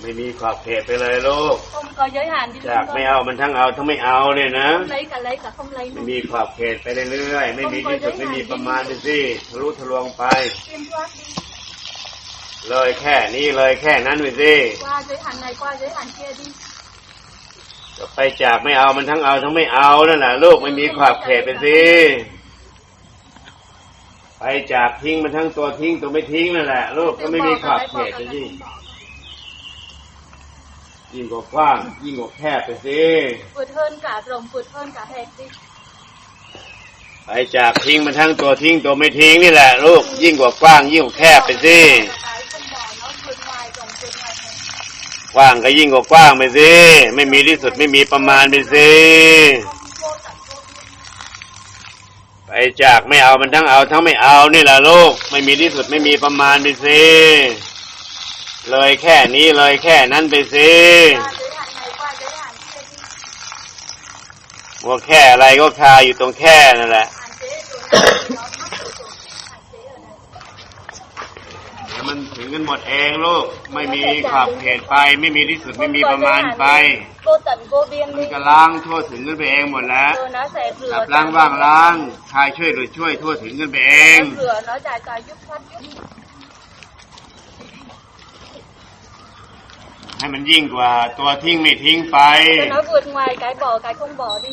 ไม่มีขอบเขตไปเลยลูก không có giới hạn đi จากไม่เอามันทั้งเอาทั้งไม่เอาเนี่ยนะ không lấy cả lấy cả không lấy ไม่ nữa มีขอบเขตไปเรื่อยๆ ไม่มีที่สุดไม่มีประมาณไปสิทะลุทะลวงไป tiêm thoát đi เลยแค่นี้เลยแค่นั้นไปสิ qua giới hạn này qua giới hạn kia đi ก็ไปจากไม่เอามันทั้งเอาทั้งไม่เอานั่นแหละลูกไม่มีขอบเขตไปสิ ไปจากทิ้งมันทั้งตัวทิ้งตัวไม่ทิ้งนั่นแหละลูกก็ไม่มีขอบเขตไปสิ ยิ่งกว่ากว้าง ยิ่งกว่าแคบไปสิ vượt hơn cả rộng vượt hơn cả hẹp đi ไปจากทิ้งมันทั้งตัวทิ้งตัวไม่ทิ้งนี่แหละลูกยิ่งกว่ากว้าง ยิ่งกว่าแคบไปสิ cái không bỏ nó vượt ngoài rộng vượt ngoài hẹp กว้างก็ยิ่งกว่ากว้างไปสิไม่มีที่สุดไม่มีประมาณไปสิ không vô tận vô biên ไปจากไม่เอามันทั้งเอาทั้งไม่เอานี่แหละลูกไม่มีที่สุดไม่มีประมาณไปสิ เลยแค่นี้เลยแค่นั้นไปสิ qua giới hạn này qua giới hạn kia đi ว่าแค่อะไรก็คาอยู่ตรงแค่นั่นแหละ hạn chế rồi nó mắc ở chỗ hạn chế ở này เดี๋ยวมันถึงกันหมดเองลูก ไม่มีขอบเขตไป ไม่มีที่สุดไม่มีประมาณไป vô tận vô biên มัน đi ก็ล้างทั่วถึงกันไปเองหมดแล้ว rồi nó sẽ กลับ rửa ล้างว่างล้างใครช่วยหรือช่วยทั่วถึงกันไปเอง nó rửa nó giải giải giúp thoát giúp ให้มันยิ่งกว่าตัวทิ้งไม่ทิ้งไป cho nó vượt ngoài cái bỏ cái không bỏ đi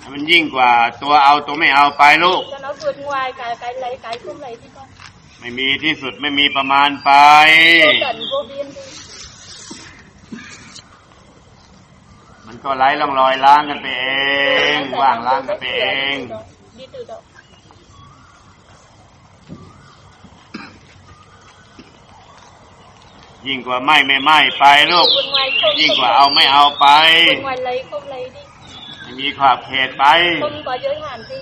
ให้มันยิ่งกว่าตัวเอาตัวไม่เอาไปลูก cho nó vượt ngoài cái cái lấy cái không lấy đi con ไม่มีที่สุดไม่มีประมาณไป vô tận vô biên đi มันก็ไร้ร่องรอยล้างกันไปเอง ว่างล้างกันไปเอง đi tự động ยิ่งกว่าไม่ไม่ไม่ไปลูก vượt ngoài không ยิ่ง không กว่า lấy. เอาไม่เอาไป vượt ngoài lấy không lấy đi ไม่มีขอบเขตไป không có giới hạn đi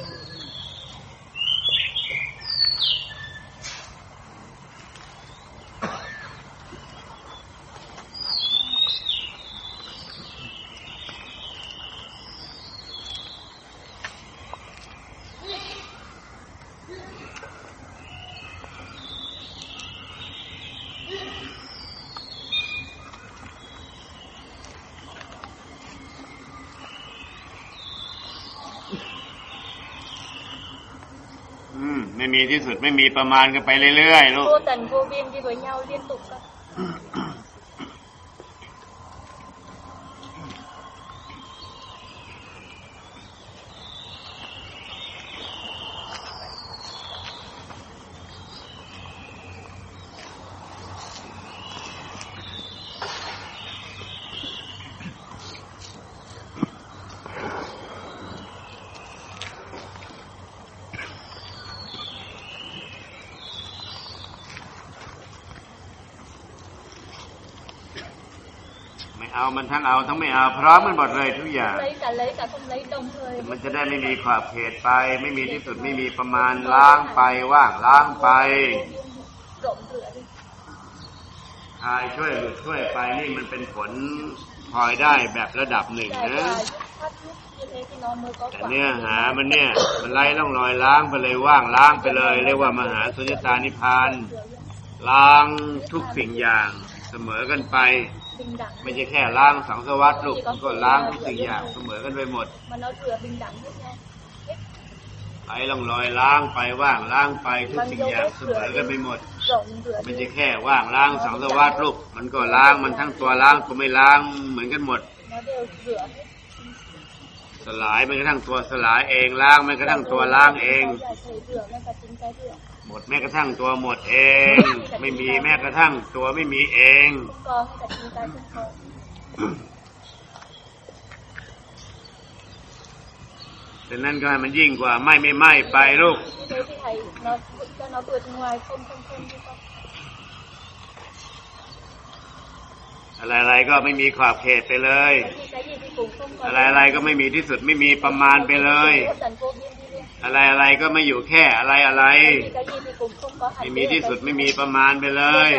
อืมไม่มีที่สุดไม่มีประมาณกันไปเรื่อยๆลูก vô tận vô biên đi với nhau liên tục con ไม่เอามันทั้งเอาทั้งไม่เอาพร้อมกันหมดเลยทุกอย่าง lấy cả lấy cả không lấy đồng thời มันจะได้ไม่มีขอบเขตไป ไม่มีที่สุดไม่มีประมาณล้างไปว่างล้างไป rộng rửa đi ทายช่วยหรือช่วยไปนี่มันเป็นผลพลอยได้แบบระดับหนึ่ง giải นะ tỏa giúp thoát giúp như thế thì nó mới có แต่ quả เนื้อหามันเนี่ย มันไล่ร่องรอยล้างไปเลยว่างล้างไปเลย เรียกว่ามหาสุญญตานิพพานล้างทุกสิ่งอย่างเสมอกันไป bình đẳng ไม่ใช่แค่ล้างสังสารวัตลูกมันก็ล้างทุกสิ่งอย่างเสมอกันไปหมด mà nó rửa bình đẳng hết nhau ไล่ร่องรอยล้างไปว่างล้างไปทุกสิ่งอย่างเสมอกันไปหมด rộng rửa ไม่ đi ใช่แค่ว่างล้างสังสารวัตลูกมันก็ล้างมันทั้งตัวล้างตัวไม่ล้างเหมือนกันหมด nó đều rửa hết สลายมันกระทั่งตัวสลายเองล้างมันกระทั่งตัวล้างเอง หมดแม้กระทั่งตัวหมดเอง ไม่มีแม้กระทั่งตัวไม่มีเองแต่นดังนั้นก็ให้มันยิ่งกว่าไม่ไม่ไม่ไปลูก Thế thì thầy nó cho nó vượt ngoài không không không đi con อะไรๆก็ไม่มีขอบเขตไปเลย cái gì cái gì thì cũng không có อะไรๆก็ไม่มีที่สุดไม่มีประมาณไปเลย vô tận vô biên đi luôn อะไรๆก็ไม่อยู่แค่อะไรอะไร cái gì cái gì thì cũng không có ไม่ hạn มี chế ที่ ở สุด đây. ไม่มีประมาณไปเล vô ย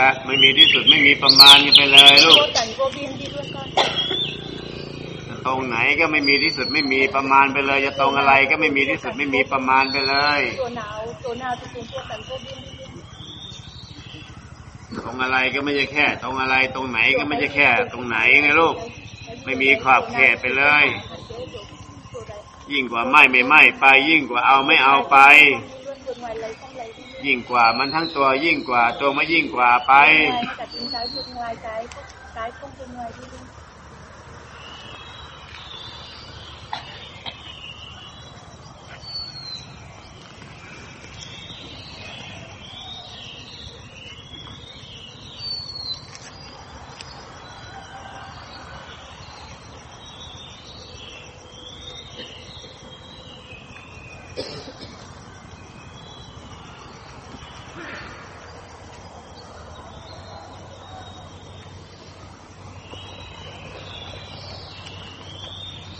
ละไม่มีที่สุดไม่มีประมาณกันไปเลยลูก cô tận cô biên đi luôn con ตรงไหนก็ไม่มีที่สุดไม่มีประมาณไปเลย จะตรงอะไรก็ไม่มีที่สุดไม่มีประมาณไปเลย chỗ nào chỗ nào thì cũng cô tận cô biên đi luôn ตรงอะไรก็ไม่ใช่แค่ ตรงอะไรตรงไหนก็ไม่ใช่แค่ ตรงไหนไงลูก ไม่มีขอบเขตไปเลย chỗ đấy ยิ่งกว่าไม่ไม่ไม่ไป ยิ่งกว่าเอาไม่เอาไป luôn vượt ngoài lấy không lấy đi luôn ยิ่งกว่ามันทั้งตัวยิ่งกว่า ตัวไม่ยิ่งกว่าไป ngoài cả tính cái vượt ngoài cái cái không vượt ngoài đi luôn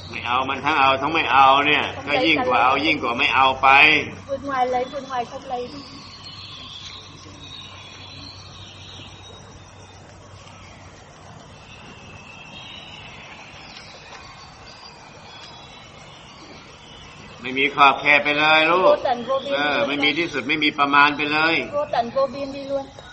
ไม่ เอามันทั้งเอาทั้งไม่เอาเนี่ย ก็ยิ่งกว่าเอายิ่งกว่าไม่เอาไป vượt ngoài lấy vượt ngoài không lấy đi ไม่มีขอบเขตไปเลยลู cô ก tận cô เอ biên อ đi ไม่ luôn มี con. ที่สุดไม่มีประมาณไปเลย cô tận cô biên đi luôn นั่น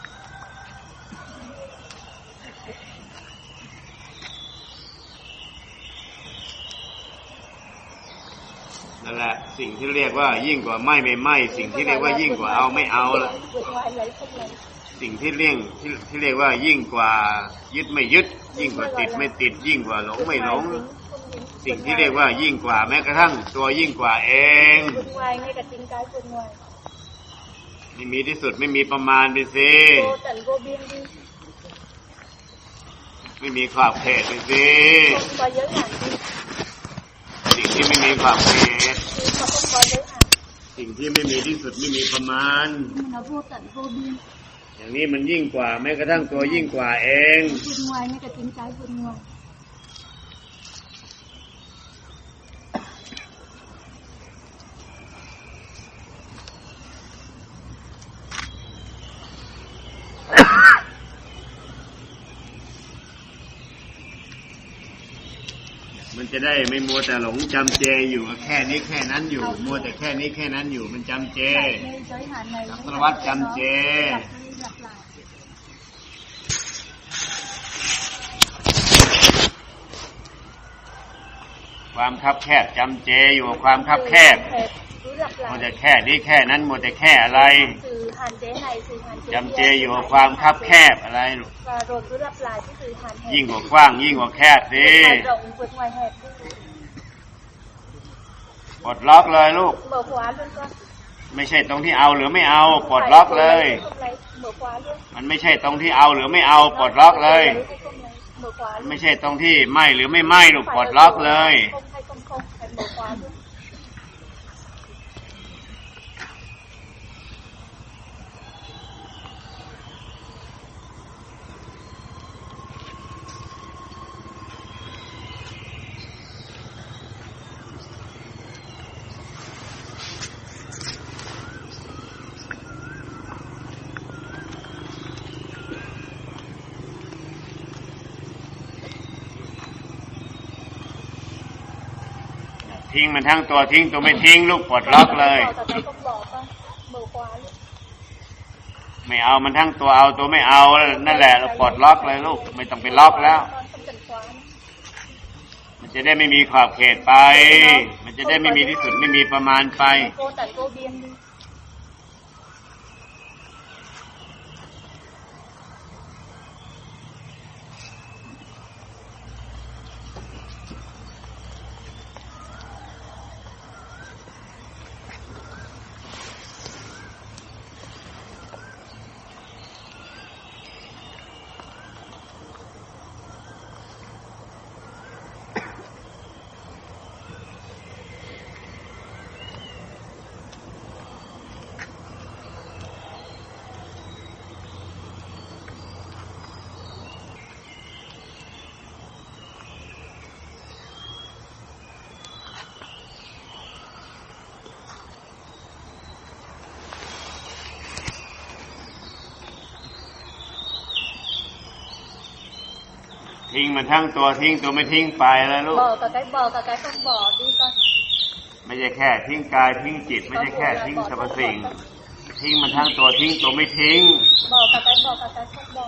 แหละสิ่งที่เรียกว่ายิ่งกว่าไม่ไม่ไม่ สิ่งที่เรียกว่ายิ่งกว่าเอาไม่เอาละสิ่งที่เรียกที่ที่เรียกว่ายิ่งกว่ายึดไม่ยึด ยิ่งกว่าติดไม่ติด ยิ่งกว่าหลงไม่หลง สิ่งที่เรียกว่ายิ่งกว่าแม้กระทั่ง ตัวยิ่งกว่าเองไม่มีที่สุดไม่มีประมาณไปสิไม่มีขอบเขตไปสิ không có giới hạn đi สิ่งที่ไม่มีขอบเขต thì mà không có giới hạn สิ่งที่ไม่มีที่สุดไม่มีประมาณ nhưng nó vô tận vô biên อย่างนี้มันยิ่งกว่าแม้กระทั่งตัวยิ่งกว่าเอง vượt ngoài ngay cả tính cái vượt ngoài มัน จะได้ไม่มัวแต่หลงจำเจอยู่กับแค่นี้แค่นั้นอยู่ มัวแต่แค่นี้แค่นั้นอยู่มันจำเจ Tại cái giới hạn này Lặp nó nó bắt chăm nó chê. lặp đi lặp lại ความคับแคบจำเจอยู่กับความคับแคบ cứ lặp มัว lại แต่แค่นี้แค่นั้นมัวแต่แค่อะไร từ hạn chế này từ hạn chế จำเจ kia, อยู่ từ กับ hạn ความ chế คับ kia. แคบอะไรลูก và rồi cứ lặp lại cái từ hạn hẹp ยิ่งกว่ากว้าง ยิ่งกว่าแคบสิ vượt ngoài rộng vượt ngoài hẹp đi. ปลดล็อกเลยลูก mở khóa luôn con ไม่ใช่ตรงที่เอาหรือไม่เอาปลดล็อกเลย không lấy mở khóa luôn มันไม่ใช่ตรงที่เอาหรือไม่เอาปลดล็อกเลย lấy hay không lấy mở khóa luôn ไม่ใช่ตรงที่ไม่หรือไม่ไม่ลูกปลดล็อกเลย ทิ้งมันทั้งตัวทิ้งตัวไม่ทิ้งลูกปลดล็อกเลยไม่เอามันทั้งตัวเอาตัวไม่เอานั่นแหละเราปลดล็อกเลยลูก ไม่ต้องไปล็อกแล้ว มันจะได้ไม่มีขอบเขตไป มันจะได้ไม่มีที่สุดไม่มีประมาณไป ทิ้งมันทั้งตัวทิ้งตัวไม่ทิ้งไปแล้วลูก bỏ cả cái bỏ cả cái không bỏ đi con ไม่ใช่แค่ ทิ้งกายทิ้งจิต ไม่ใช่แค่ทิ้งสรรพสิ่ง ทิ้งมันทั้งตัวทิ้งตัวไม่ทิ้ง bỏ cả cái bỏ cả cái không bỏ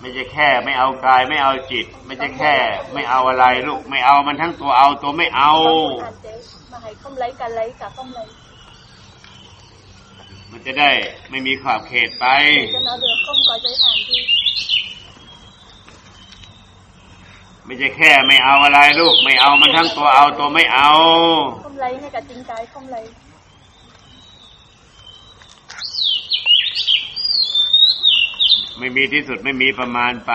ไม่ใช่แค่ไม่เอากายไม่เอาจิต ไม่ใช่แค่ ไม่เอาอะไรลูกไม่เอามันทั้งตัวเอาตัวไม่เอา có một hạn chế mà hãy không lấy cả lấy cả không lấy มันจะได้ไม่มีขอบเขตไป để cho nó được không có giới hạn gì ไม่ใช่แค่ไม่เอาอะไรลูก ไม่เอามันทั้งตัวเอาตัวไม่เอา không lấy ngay cả chính cái không lấy ไม่มีที่สุดไม่มีประมาณไป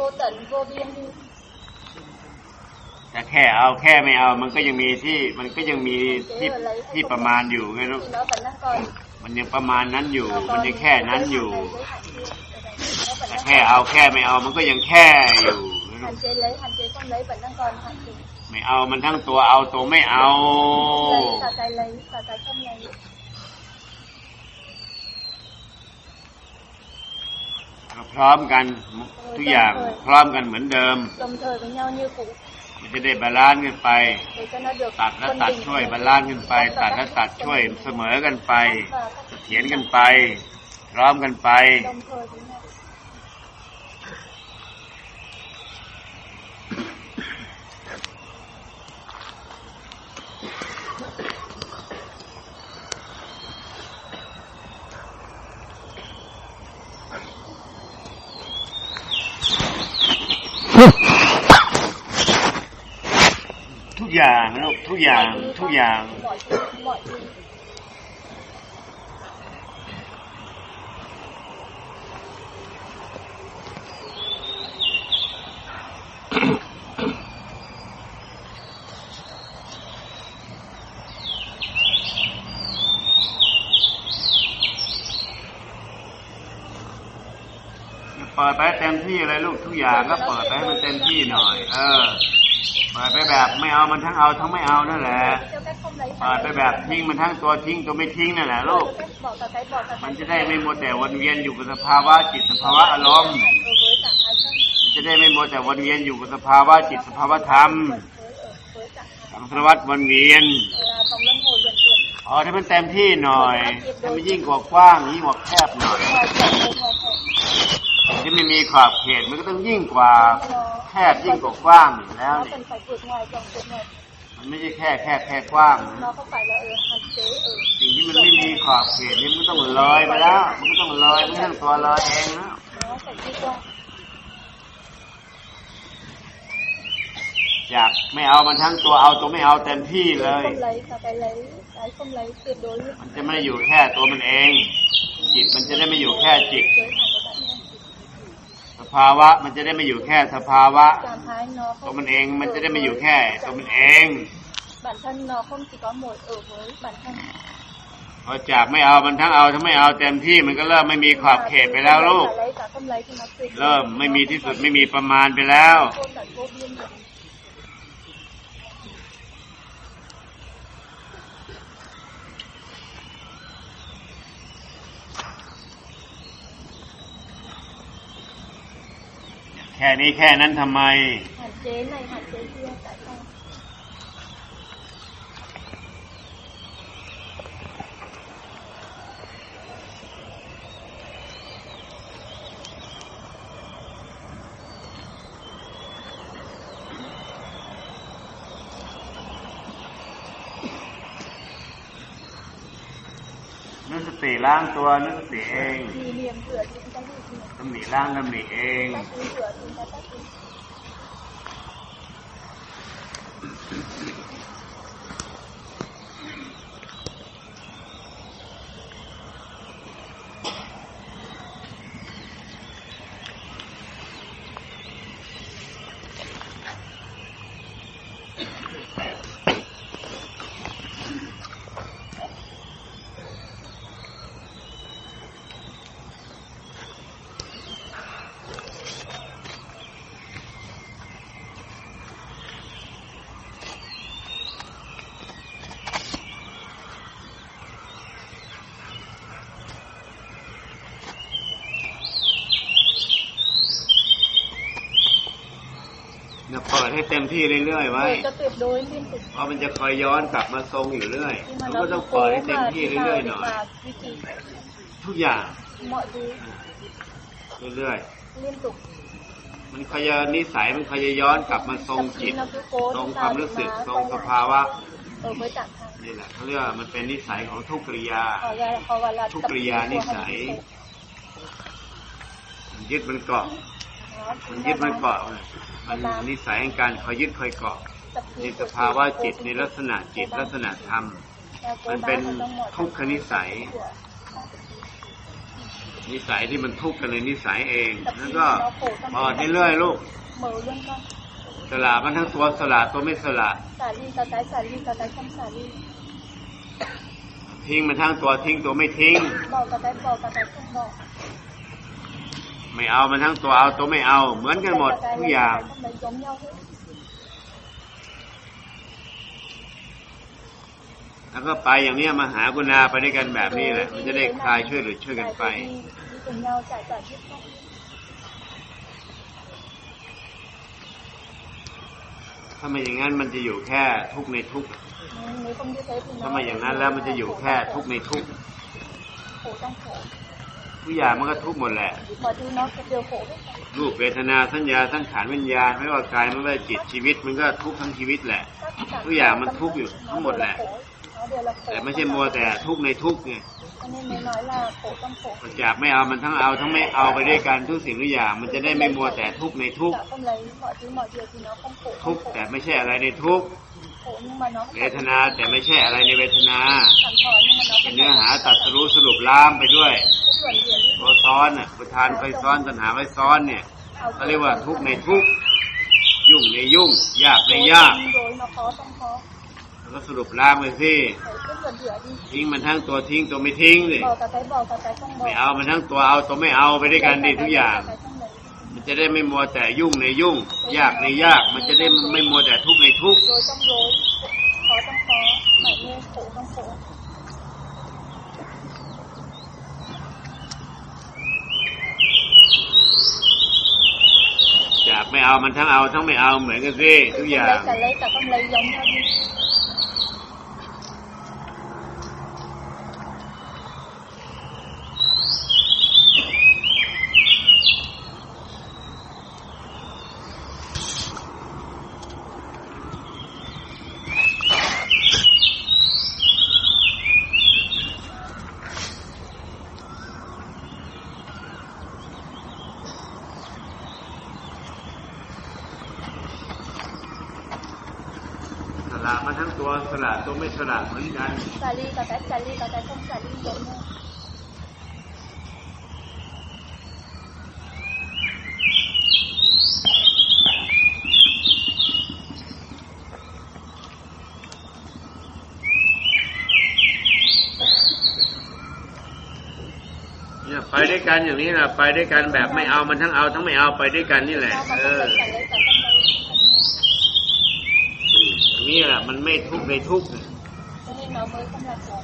vô tận vô biên đi แต่แค่เอาแค่ไม่เอา มันก็ยังมีที่มันก็ยังมีที่ที่ประมาณอยู่ไงลูก thì nó vẫn đang còn มันยังประมาณนั้นอยู่ nó มัน còn ยังแค่นั้น giới อยู่ hạn này, giới hạn kia. Ở đây, nó vẫn แต่ đang แค่ còn. เอาแค่ไม่เอา มันก็ยังแค่อยู่ hạn chế lấy hạn chế không lấy vẫn đang còn hạn chế ไม่เอามันทั้งตัวเอาตัวไม่เอา lấy cả cái lấy cả cái không lấy พร้อมกันทุกอย่างพร้อมกันเหมือนเดิม đồng thời với nhau như cũ มันจะได้บาลานซ์กันไป để cho nó được ตัดและ quân ตัด bình ช่วยบาลานซ์กันไป ตัดและตัดช่วยเสมอกันไป và các เถียนกันไป พร้อมกันไป อย่างลูกทุกอย่างทุกอย่าง เปิดไปเต็มที่เลยลูกทุกอย่างก็เปิดไปให้มันเต็มที่หน่อย เออ เปิดไปแบบไม่เอามันทั้งเอาทั้งไม่เอานั่นแหละ theo cách không lấy เปิดไปแบบทิ้งมันทั้งตัวทิ้งตัวไม่ทิ้งนั่นแหละลูก theo cách bỏ cả cái bỏ cả มัน cái จะได้ไม่มัวแต่วนเวียนอยู่กับสภาวะจิตสภาวะอารมณ์ ở với trạng thái thân มันจะได้ไม่มัวแต่วนเวียนอยู่กับสภาวะจิตสภาวะธรรม với ở với trạng thái สังสารวัตรวนเวียน là vòng luân hồi vận chuyển อ๋อถ้ามันเต็มที่หน่อยถ้ามันยิ่งกว่ากว้างยิ่งกว่าแคบหน่อย ที่ไม่มีขอบเขตมันก็ต้องยิ่งกว่าแคบยิ่งกว่ากว้างอยู่แล้ว nó นี่ cần phải vượt ngoài vòng vượt ngoài มันไม่ใช่แค่แคบแค่กว้าง nó không phải là ở hạn chế ở สิ่งที่มันไม่มีขอบเขตนี่มันก็ต้องเลยไปแล้ว มันก็ต้องเลยไม่ใช่ตัวเลยเองนะ nó phải đi qua อยากไม่เอามันทั้งตัวเอาตัวไม่เอาเต็มที่เลย không lấy cả cái lấy cái không lấy tuyệt đối luôn มันจะไม่ได้อยู่แค่ตัวมันเอง จิตมันจะได้ไม่อยู่แค่จิต giới hạn của bản thân ส ภาวะมันจะได้ไม่อยู่แค่สภาวะ trạng thái nó ตัว không มันเองมันจะได้ไม่อยู่แค่ตัวมันเอง bản thân nó không chỉ có một ở với bản thân พอจากไม่เอามันทั้งเอาทั้งไม่เอาเต็มที่มันก็เริ่มไม่มีขอบเขตไปแล้วลูก cả lấy cả không lấy thì nó tuyệt เริ่มไม่มีที่สุดไม่มีประมาณไปแล้ว vô tận vô biên rồi แค่นี้แค่นั้นทำไมหัดเจน่อยหัดเจ๊เพื่อนแต่ต้องนึกสติล้างตัวนึกสติเองมีเรียมเกิด ตำหนิร่างตำหนิเอง các thứ rửa chúng ta các thứ เต็มที่เรื่อยๆเอไว้อจะติดโดยสิ้นสุดเพราะมันจะคอยย้อนกลับมาทรงอยู่เรื่อยที่มันเราก็ต้องปล่อยให้เต็มที่เรื่อยๆหน่อยวิธีทุกอย่างเหมาะดีเรื่อย liên tục ๆมันคอยจะนิสัยมันคอยจะย้อนกลับมาทรงจิต nó cứ cố ทรง chúng ความ ta รู้สึก mà ทรง quay ส lại ภาวะ ở với trạng thái นี่แหละเขาเรียกว่ามันเป็นนิสัยของทุกกิริยา họ gọi là họ gọi là ทุก tập กิริ trung ยา của นิ hành สัย vi มันยึดมันเกาะ Đó, มันยึดมันเกาะมันนิสัยแห่งการคอยยึดคอยเกาะในสภาวะจิตในลักษณะจิตลักษณะธรรม มันเป็นทุกขนิสัย นิสัยที่มันทุกข์กันเลยนิสัยเองแล้วก็ nó khổ trong ปล่อย tâm เรื่อยๆลูกสละมันทั้งตัวสละตัวไม่สละ xả ly cả cái xả ly cả cái không xả ly ทิ้งมันทั้งตัวทิ้งตัวไม่ทิ้ง bỏ cả cái bỏ cả cái không bỏ ไม่เอามันทั้งตัวเอาตัวไม่เอา เหมือนกันหมดทุกอย่างแล้วก็ไปอย่างเนี้ยมาหากุณาไปด้วยกันแบบนี้แหละ มันจะได้คลายช่วยหรือช่วยกันไปถ้าไม่อย่างนั้นมันจะอยู่แค่ทุกในทุกถ้าไม่อย่างนั้นแล้วมันจะอยู่แค่ทุกในทุกข์ khổ trong khổ ทุกอย่างมันก็ทุกข์หมดแหละ mọi thứ nó đều khổ hết รูปเวทนาสัญญาสังขารวิญญาณไม่ว่ากายไม่ว่าจิตชีวิต มันก็ทุกข์ทั้งชีวิตแหละ Các cảm ทุกอย่าง xúc มัน tâm ทุกข์ thức อยู่ nó ทั้งหมด đều แห là ละ khổ nó đều là khổ แต่ไม่ trong ใช่มัวแต่ทุกข์ในทุกข์ไง cho nên mới nói là khổ trong khổ จากไม่เอามันทั้งเอาทั้งไม่เอาไปด้วยกันทุกสิ่งทุกอย่างมันจะได้ไม่มัวแต่ทุกข์ในทุกข์ Dạ, không lấy mọi thứ mọi việc thì nó không khổ ทุก không ข์ khổ แต่ไม่ใช่อะไรในทุก ข์ khổ nhưng mà nó เวทนาแต่ไม่ใช่อะไรในเวทนา cảm thọ nhưng mà nó เป็น không เนื้อ phải หาตัดสรู้สรุปล้ามไปด้วย cái luận điểm đi ตัวซ้อนน่ะประธานไปซ้อนตัณหาไว้ซ้อนเนี่ยเขาเรียกว่าทุกข์ในทุกข์ยุ่งในยุ่ง ยากในยาก rồi nó khó trong khó แล้วก็สรุปล้ามไปสิ phải cái luận điểm đi ทิ้งมันทั้งตัวทิ้งตัวไม่ทิ้งสิ bỏ cả cái bỏ cả cái không bỏ ไม่เอามันทั้งตัวเอาตัวไม่เอาไปด้วยกันดิ Cả ทุก cái อย่าง cả cái không lấy มันจะได้ไม่มัวแต่ยุ่งในยุ่ง ยากในยาก มันจะได้ไม่มัวแต่ทุกข์ในทุกข์ rồi trong rối khó trong khó mải mê khổ trong khổ จากไม่เอามันทั้งเอาทั้งไม่เอาเหมือนกันสิทุกอย่าง lấy cả lấy cả không lấy giống nhau đi สละมาทั้งตัวสละตัวไม่สละเหมือนกัน xả ly cả cái xả ly cả cái không xả ly giống nhau เนี่ยไปด้วยกันอย่างนี้แหละไปด้วยกันแบบไม่เอามันทั้งเอาทั้งไม่เอาไปด้วยกันนี่แหละ Sao mà เอ không อ lấy cả lấy cả không lấy giống nhau. อย่างนี้แหละมันไม่ทุกข์ในทุกข์ cho nên nó mới không là khổ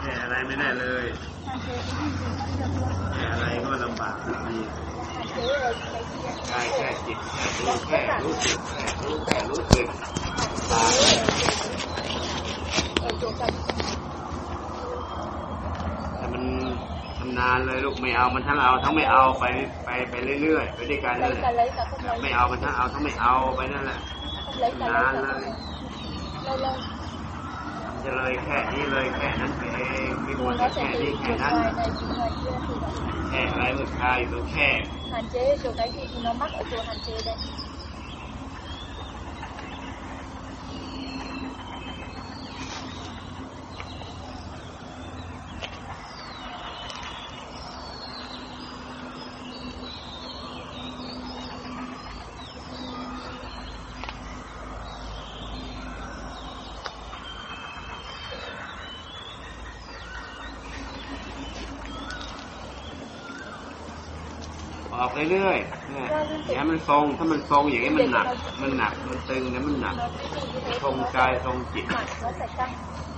แก้อะไรไม่ได้เลย hạn chế cái gì thì không được luôn แก้อะไรก็ลำบากดี hạn chế chế rồi cái kia ใช่แค่จิตแค่รู้แค่รู้สึกแค่รู้แค่รู้สึกตา ở chỗ cần แต่มันทำนานเลยลูกไม่เอามันทั้งเอาทั้งไม่เอาไปไปไปเรื่อยๆไปด้วยกันนั่น lấy แห cả ละ lấy cả không lấy ไม่เอามันทั้งเอาทั้งไม่เอาไปนั่นแหละ không lấy cả นาน lấy เล cả ย lâu lâu มันจะเลยแค่นี้เลยแค่นั้นไปเองไม่ควร rồi จะ nó แค่ sẽ นี้ từ แค่ từ นั้น ngoài này từ ngoài kia thì nó แค่อะไรลูกชายอยู่ตรงแค่ hạn chế chỗ cái gì thì nó mắc ở chỗ hạn chế đây ออกเรื่อยๆเนี่ยอย่าให้มันทรง ถ้ามันทรงอย่างนี้มันหนัก มันหนัก มันตึงเนี่ยมันหนัก ทรงกายทรงจิต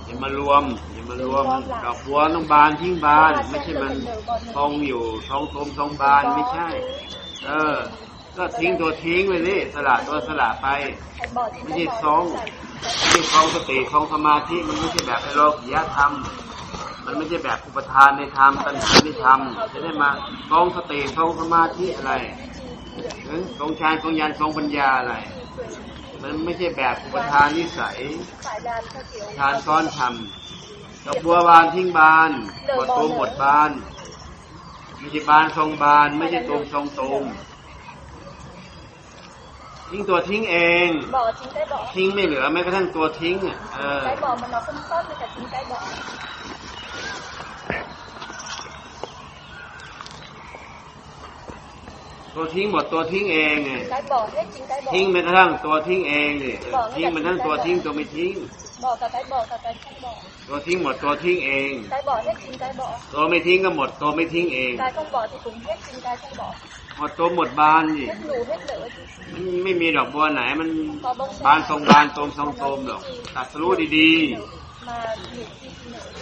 อย่ามารวม อย่ามารวมดอกบัวต้องบานทิ้งบาน ไม่ใช่มันทรงอยู่ทรงทรงทรงบานไม่ใช่ เออ ก็ทิ้งตัวทิ้งไปสิสละตัวสละไป hãy bỏ thì Cái nó gì bỏ sống? nó chảy. ที่คลองสติคลองสมาธิมันไม่ใช่แบบไอโลกิยธรรม มันไม่ใช่แบบอุปทานในธรรมตัณหาในธรรมจะได้มาคลองสติคลองสมาธิอะไรหรือคลองฌานคลองญาณคลองปัญญาอะไร มันไม่ใช่แบบอุปทานนิสัย phải làm theo kiểu ทานซ้อนทำดอกบัวบานทิ้งบานหมดตูมหมดบานไม่ใช่บานทรงบาน ไม่ใช่ตูมทรงตูมทิ้งตัวทิ้งเอง bỏ chính cái bỏ ทิ้งไม่เหลือแม้กระทั่งตัวทิ้งอะเออ cái bỏ mà nó không sót với cả chính cái bỏ ตั วทิ้งหมดตัวทิ้งเองไง cái bỏ hết chính cái bỏ ทิ้งแม้กระทั่งตัวทิ้งเองนี่เออทิ้งแม้กระทั่งตัวทิ้งตัวไม่ทิ้ง bỏ cả cái bỏ cả cái không bỏ ตัวทิ้งหมดตัวทิ้งเอง cái bỏ hết chính cái bỏ ตัวไม่ทิ้งก็หมดตัวไม่ทิ้งเอง cái không bỏ thì cũng hết chính cái không bỏ หมดตัวหมดบานนี่ hết lù hết lửa มันไม่มีดอกบัวไหนมัน có bông บานทรงบานตรงทรงโตมหรอกตัดสรู้ดี mà nhủ chi chi nở ๆ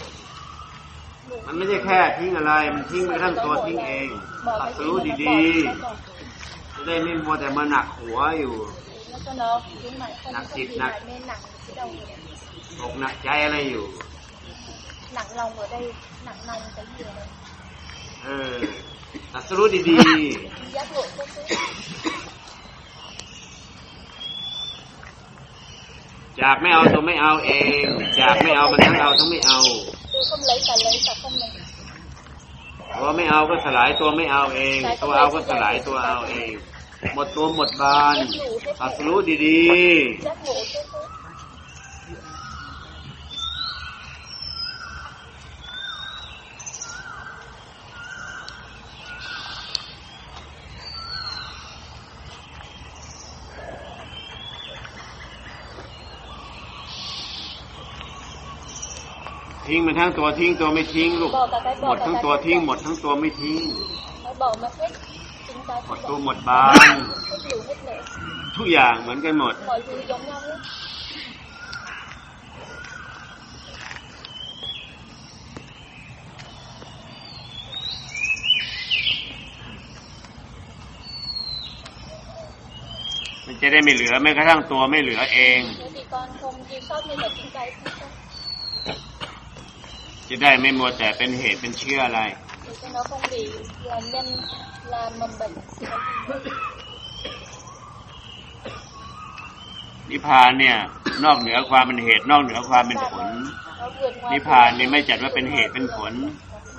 มันไม่ใช่แค่ทิ้งอะไร มันทิ้งไปทั้งตัวทิ้งเองตัดรู้ดีๆจะได้ไม่มัวแต่มาหนักหัวอยู่หนักจิตหนักหนักใจอะไรอยู่หนักเราได้หนักเราจะเยอะเออตัดรู้ดีๆจากไม่เอาตัวไม่เอาเอง จากไม่เอามันทั้งเอาทั้งไม่เอา từ không lấy cả lấy cả không lấy ตัวไม่เอาก็สลายตัวไม่เอาเอง ตัวเอาก็สลายตัวเอาเอง หมดตัวหมดบานตัดสรู้ดี giác ngộ không sức ๆ ทิ้งมันทั้งตัวทิ้งตัวไม่ทิ้งลูก bỏ cả cái หม bỏ ด cả ทั้ง cái ตัว không ทิ้ง bỏ. หมดทั้งตัวไม่ทิ้ง nó bỏ mất hết chính cái หม không ดตัว bỏ หมดบาน hết lù hết lửa ทุกอย่างเหมือนกันหมด mọi thứ giống nhau hết มันจะได้ไม่เหลือแม้กระทั่งตัวไม่เหลือเอง thế thì con không ghi sót như là chính cái không sót จะได้ไม่มัวแต่เป็นเหตุเป็นเชื่ออะไร để cho nó không bị là nhân là mầm bệnh นิพพานเนี่ย นอกเหนือความเป็นเหตุ นอกเหนือความเป็นผล nó vượt ngoài นิพพานนี่ไม่จัดว่าเป็นเหตุเป็นผล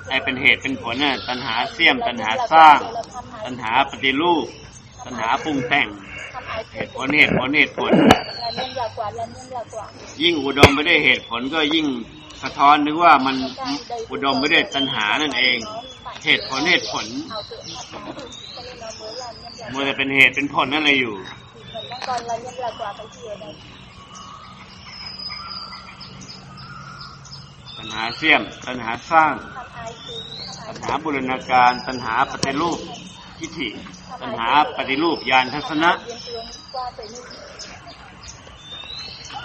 ไอ้เป็นเหตุเป็นผลน่ะตัณหาเสี่ยม ตัณหาสร้าง ตัณหาปฏิรูป ตัณหาปรุงแต่ง tham ái เหตุผลเหตุผลเหตุผล là nhân là quả là nhân là quả ยิ่งอุดมไปด้วยเหตุผลก็ยิ่ง สะท้อนนึกว่ามันอุดมไปด้วยตัณหานั่นเอง เหตุผลเหตุผลมัวแต่เป็นเหตุเป็นผลนั่นเลยอยู่ thì vẫn đang còn là nhân là quả cái gì ở đây ตัณหาเสี่ยมตัณหาสร้าง tham ái thì ตั tham ณหาบุรณาการตัณหาปฏิรูปทิฏฐิตัณหาปฏิรูปญาณทัศนะ biến tướng qua tới như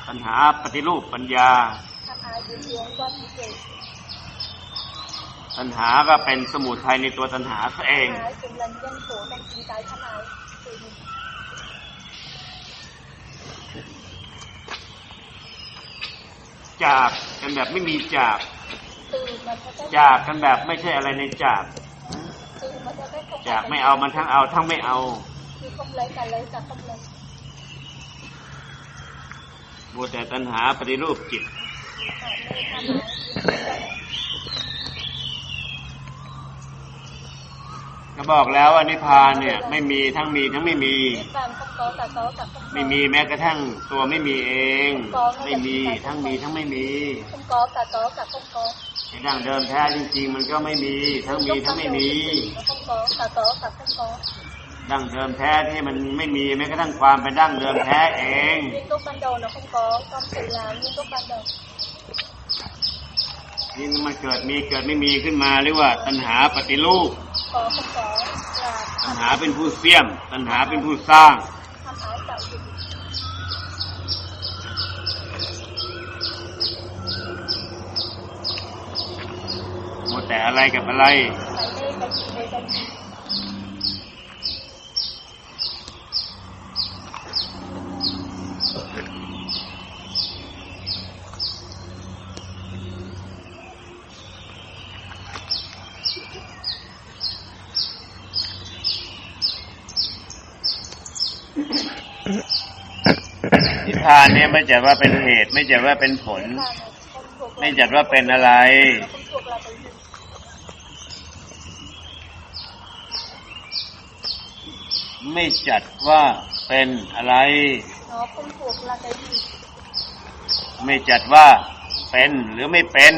ตัณหาปฏิรูปปัญญา ตัณหาก็เป็นสมุทัยในตัวตัณหาซะเอง Thái từng lần nhân khổ trong chính cái thân ái tự mình จากกันแบบไม่มีจาก từ mà cho phép จากกันแบบไม่ใช่อะไรในจาก từ mà cho phép không จาก phải ไม่เอามันทั้งเอาทั้งไม่เอา khi không lấy cả lấy cả không lấy มัวแต่ตัณหาปฏิรูปจิต ก็บอกแล้วว่านิพพานเนี่ย ไม่มีทั้งมีทั้งไม่มี ไม่มีแม้กระทั่งตัวไม่มีเอง ไม่มีทั้งมีทั้งไม่มี không có cả có cả không có ในดั้งเดิมแท้จริง ๆ มันก็ไม่มี ทั้งมีทั้งไม่มีดั้งเดิมแท้ที่มันไม่มีแม้กระทั่งความเป็นดั้งเดิมแท้เอง nguyên gốc ban đầu nó không có con tự là nguyên gốc ban đầu นี่มันเกิดมีเกิดไม่มีขึ้นมาเรียกว่า ตัณหาปฏิรูปตัณหาเป็นผู้เสี่ยม ตัณหาเป็นผู้สร้าง tham ái tạo dựng หมดแต่อะไรกับอะไร cái đây cái gì đây cái gì นิพพานเนี่ย ไม่จัดว่าเป็นเหตุ ไม่จัดว่าเป็นผล ไม่จัดว่าเป็นอะไร ไม่จัดว่าเป็นอะไร ไม่จัดว่าเป็นหรือไม่เป็น